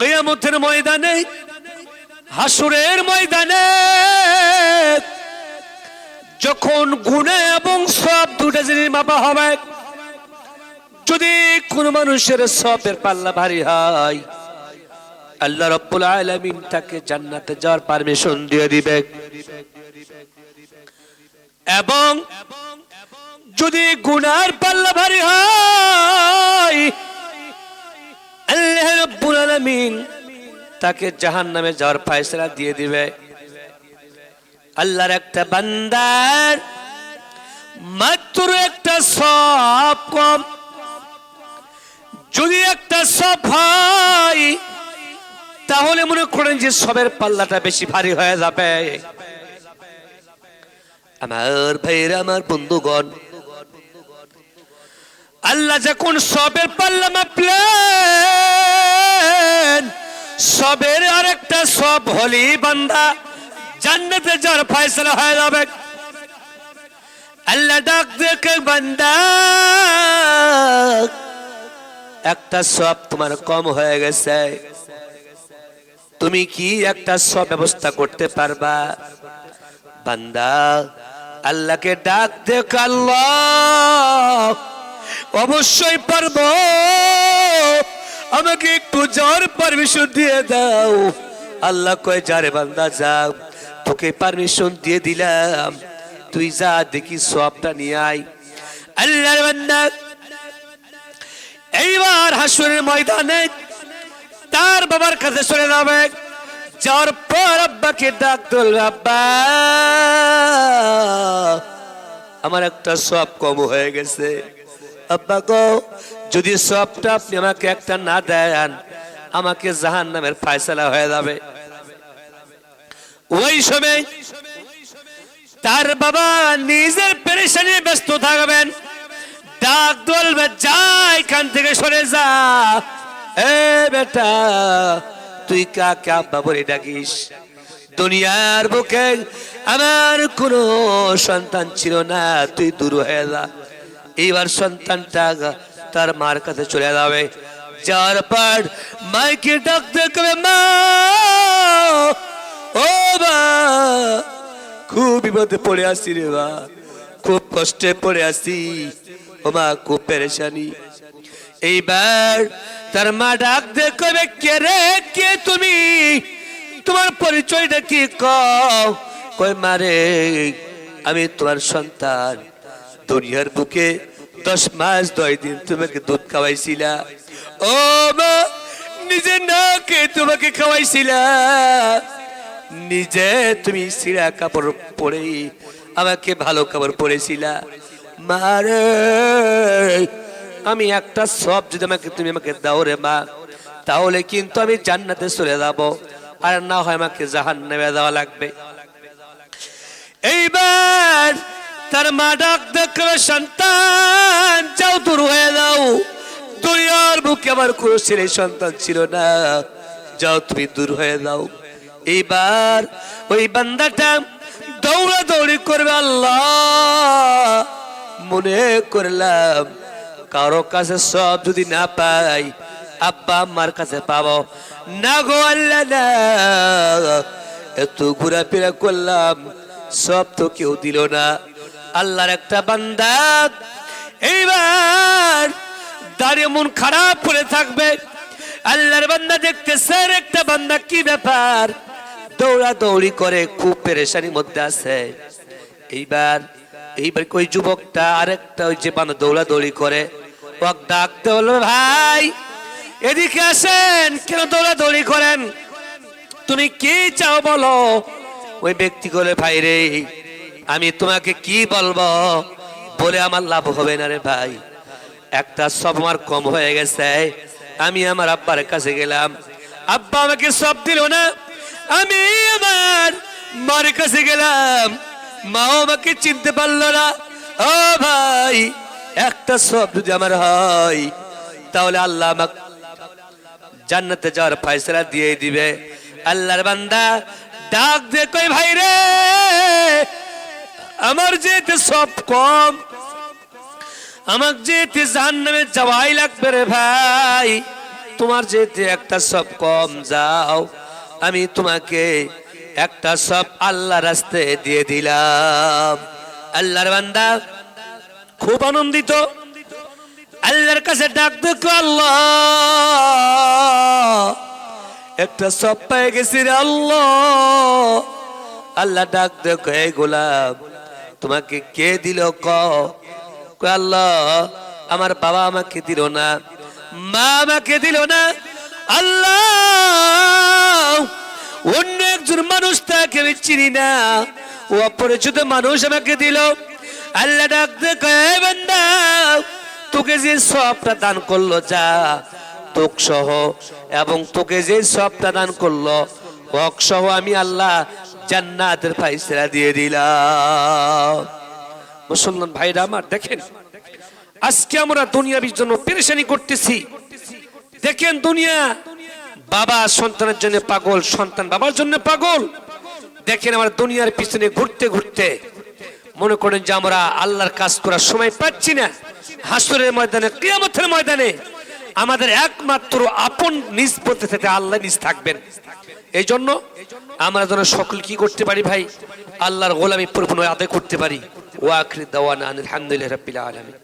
কেয়ামতের ময়দানে, হাসুরের ময়দানে, যখন গুণে এবং সব দুটা জিনিস মাপা হবে, যদি কোন মানুষের সবের পাল্লা ভারী হয়, আল্লাহ রব্বুল আলামিন তাকে জান্নাতে যাওয়ার পারমিশন দিয়ে দিবে। এবং যদি গুনার পাল্লা ভারী হয় আলামিন তাকে জাহান্নামে যাওয়ার ফয়সালা দিয়ে দিবে। আল্লাহর একটা বান্দার মাত্র একটা সব কম। যদি একটা সব হয়, তাহলে মনে করেন যে সবের পাল্লাটা বেশি ভারী হয়ে যাবে। আমার ভাইরা আমার বন্ধুগণ, আল্লাহ যখন সবের পাল্লা মাপলেন সবের আরেকটা সব হলি বান্দা। জান্নাতে যার ফয়সলা হয়ে যাবে। আল্লাহ ডাক দেখে, বান্দা, একটা সব তোমার কম হয়ে গেছে। তুমি কি একটা সব ব্যবস্থা করতে পারবা? বান্দা, আল্লাহকে ডাক দেখ, আল্লাহ, অবশ্যই পারব। আমাকে একটু যাওয়ার পারমিশন দিয়ে দাও। আল্লাহ কয়, যারে বান্দা যাও তোকে পারমিশন দিয়ে দিলাম। তুই যা, দেখি সবটা নিয়ে আয়। আল্লাহর বান্দা এইবার হাসুরের ময়দানে তার বাবার কাছে চলে যাবে। যার পর আব্বাকে ডাক তুলবে আব্বা, আমার একটা সব কম হয়ে গেছে। আব্বা গো, যদি সবটা আপনি আমাকে একটা না দেন, আমাকে জাহান নামের ফায়সালা হয়ে যাবে। ওই সময় তার বাবা নিজের পেরেশানি ব্যস্ত থাকবেন। ডাক দলবে যা এখান থেকে সরে যা। এ বেটা, তুই কাকে আব্বা বলে ডাকিস? দুনিয়ার বুকে আমার কোনো সন্তান ছিল না, তুই দূর হয়ে যা। এইবার সন্তানটা তার মার কাছে চলে যাবে। যাওয়ার পর মাইকে ডাক দেখবে মা, ও বা খুব বিপদে পড়ে আসি রে বা খুব কষ্টে পড়ে আসি ও মা, খুব পেরেশানি। এইবার তার মা ডাক দেখবে কে রে, কে তুমি? তোমার পরিচয়টা কি কও? কই মারে আমি তোমার সন্তান। দুনিয়ার বুকে দশ মাস, দশ দিন তোমাকে দুধ খাওয়াইছিলা। ও মা, নিজে না কে তোমাকে খাওয়াইছিলা। নিজে তুমি সিরা কাপড় পরে আমাকে ভালো কাপড় পরেছিলা। মারে আমি একটা সব যদি আমাকে তুমি আমাকে দাও রে মা, তাহলে কিন্তু আমি জান্নাতে চলে যাব। আর না হয় আমাকে জাহান নেমে দেওয়া লাগবে। এইবার তার মা ডাক দেখবে সন্তান, যাও দূর হয়ে যাও। দুনিয়ার বুকে আমার কোনো ছেলে সন্তান ছিল না। যাও তুমি দূর হয়ে যাও। এইবার ওই বান্দাটা দৌড়া দৌড়ি করবে আল্লাহ। মনে করলাম, কারও কাছে সব যদি না পাই, আব্বা, আম্মার কাছে পাবো। না গো আল্লাহ, না। এত ঘোরাফেরা করলাম, সব তো কেউ দিল না। আল্লাহর একটা বান্দা। এইবার দাঁড়িয়ে মন খারাপ করে থাকবে। আল্লাহর বান্দা দেখতেছেন একটা বান্দা কি ব্যাপার? দৌড়া দৌড়ি করে খুব পেরেশানির মধ্যে আছে। এইবার এইবার ওই যুবকটা আরেকটা ওই যে বান্দা দৌড়া দৌড়ি করে। ওক ডাকতে হলো ভাই, এদিকে আসেন। কেন দৌড়া দৌড়ি করেন? তুমি কি চাও বলো? ওই ব্যক্তি করে ভাই রে আমি তোমাকে কি বলব? বলে আমার লাভ হবে না রে ভাই। একটা সব আমার কম হয়ে গেছে। আমি আমার আব্বার কাছে গেলাম। আব্বা আমাকে সব দিল না। আমি আমার মার কাছে গেলাম। মাও আমাকে চিনতে পারল না। ও ভাই, একটা সব যদি আমার হয়, তাহলে আল্লাহ আমাকে জান্নাতে যাওয়ার ফয়সলা দিয়ে দিবে। আল্লাহর বান্দা, ডাক দে কই ভাই রে। আমার যেতে সব কম, আমাকে যেতে জাহান্নামে যাওয়াই লাগবে রে ভাই, তোমার যেতে একটা সব কম যাও, আমি তোমাকে একটা সব আল্লাহ রাস্তে দিয়ে দিলাম। আল্লাহর বান্দা, খুব আনন্দিত। আল্লাহর কাছে ডাক দেখো আল্লাহ। একটা সব পেয়ে গেছি রে আল্লাহ। আল্লাহ ডাক দেখো, এই গোলাম তোমাকে কে দিল ক? আল্লাহ, আমার বাবা আমাকে দিল না। মা আমাকে দিল না। আল্লাহ, অন্য একজন মানুষ তাকে আমি চিনি না। অপরিচিত মানুষ আমাকে দিল। আল্লাহ ডাক দেখো এই বান্দা, তোকে যে সবটা দান করল যা, তোক সহ, এবং তোকে যে সবটা দান করল, হক সহ আমি আল্লাহ জান্নাতের ফাইসলা দিয়ে দিলাম। মুসলমান ভাইরা আমার, দেখেন, আজকে আমরা দুনিয়ার জন্য পেরেশানি করতেছি। দেখেন দুনিয়া, বাবা সন্তানের জন্য পাগল, সন্তান বাবার জন্য পাগল। দেখেন আমরা দুনিয়ার পিছনে ঘুরতে ঘুরতে মনে করেন যে আমরা আল্লাহর কাজ করার সময় পাচ্ছি না। হাসরের ময়দানে, কিয়ামতের ময়দানে আমাদের একমাত্র আপন নিজ থেকে আল্লাহ নিজ থাকবেন। এই জন্য আমরা যেন সকল কি করতে পারি ভাই? আল্লাহর গোলামি পরিপূর্ণ আদায় করতে পারি। ওয়াকরি দাওয়ানা আলহামদুলিল্লাহ রাব্বিল আলামিন।